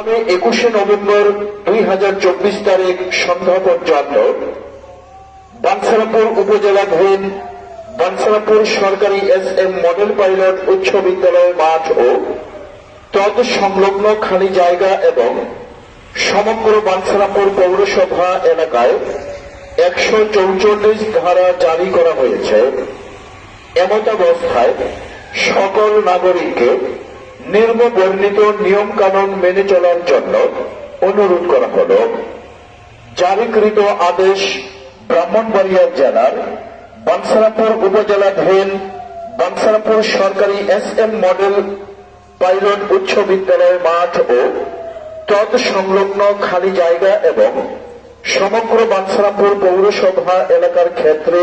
আগামী একুশে নভেম্বর দুই হাজার চব্বিশ তারিখ সন্ধ্যা পর্যন্ত বানসারাপুর উপজেলাধীন বানসারাপুর সরকারি এস এম মডেল পাইলট উচ্চ বিদ্যালয় মাঠ ও তদ সংলগ্ন খালি জায়গা এবং সমগ্র বানসারাপুর পৌরসভা এলাকায় একশো চৌচল্লিশ ধারা জারি করা হয়েছে। এমতাবস্থায় সকল নাগরিককে নির্মবর্ণিত নিয়ম কানুন মেনে চলার জন্য অনুরোধ করা হল, জারিকৃত আদেশ ব্রাহ্মণবাড়িয়া জেলার বানসারাপুর উপজেলাধীন বানসারাপুর সরকারি এস এম মডেল পাইলট উচ্চ বিদ্যালয় মাঠ ও তৎ সংলগ্ন খালি জায়গা এবং সমগ্র বানসারাপুর পৌরসভা এলাকার ক্ষেত্রে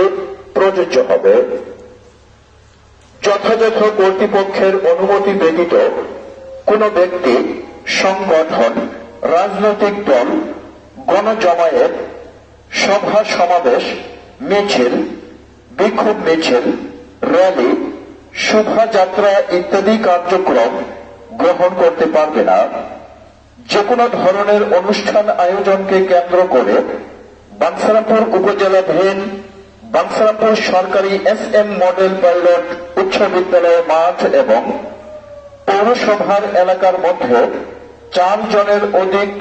প্রযোজ্য হবে। যথাযথ কর্তৃপক্ষের অনুমতি ব্যতীত কোন ব্যক্তি সংগঠন, রাজনৈতিক দল, গণজমায়েত, সভা সমাবেশ, মিছিল, বিক্ষোভ মিছিল, র্যালি, শোভাযাত্রা ইত্যাদি কার্যক্রম গ্রহণ করতে পারবে না। যে কোনো ধরনের অনুষ্ঠান আয়োজনকে কেন্দ্র করে বানসারাপুর উপজেলাধীন বানসারাপুর সরকারি এস এম মডেল পাইলট উচ্চ বিদ্যালয় মাঠ এবং পৌরসভার এলাকার মধ্যে চার জনের অধিক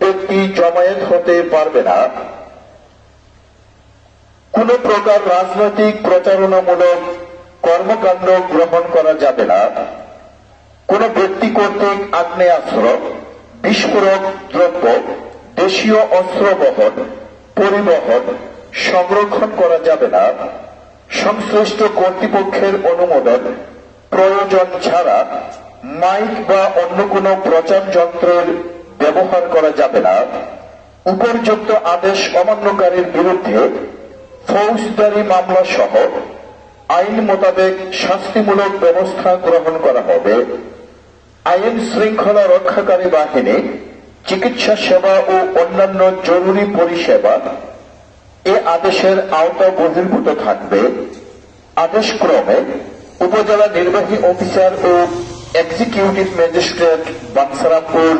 ব্যক্তি জমায়েত হতে পারবে না। কোন প্রকার রাজনৈতিক প্রচারণামূলক কর্মকাণ্ড গ্রহণ করা যাবে না। কোন ব্যক্তি কর্তৃক আগ্নেয়াস্ত্র, বিস্ফোরক দ্রব্য, দেশীয় অস্ত্র বহন পরিবহন সংরক্ষণ করা যাবে না। সংশ্লিষ্ট কর্তৃপক্ষের অনুমোদন, প্রয়োজন ছাড়া মাইক বা অন্য কোনো প্রচার যন্ত্রের ব্যবহার করা যাবে না। উপর্যুক্ত আদেশ অমান্যকারীর বিরুদ্ধে ফৌজদারি মামলা সহ আইন মোতাবেক শাস্তিমূলক ব্যবস্থা গ্রহণ করা হবে। আইন শৃঙ্খলা রক্ষাকারী বাহিনী, চিকিৎসা সেবা ও অন্যান্য জরুরি পরিষেবা এ আদেশের আওতা বহির্ভূত থাকবে। আদেশক্রমে উপজেলা নির্বাহী অফিসার ও এক্সিকিউটিভ ম্যাজিস্ট্রেট বাংসারামপুর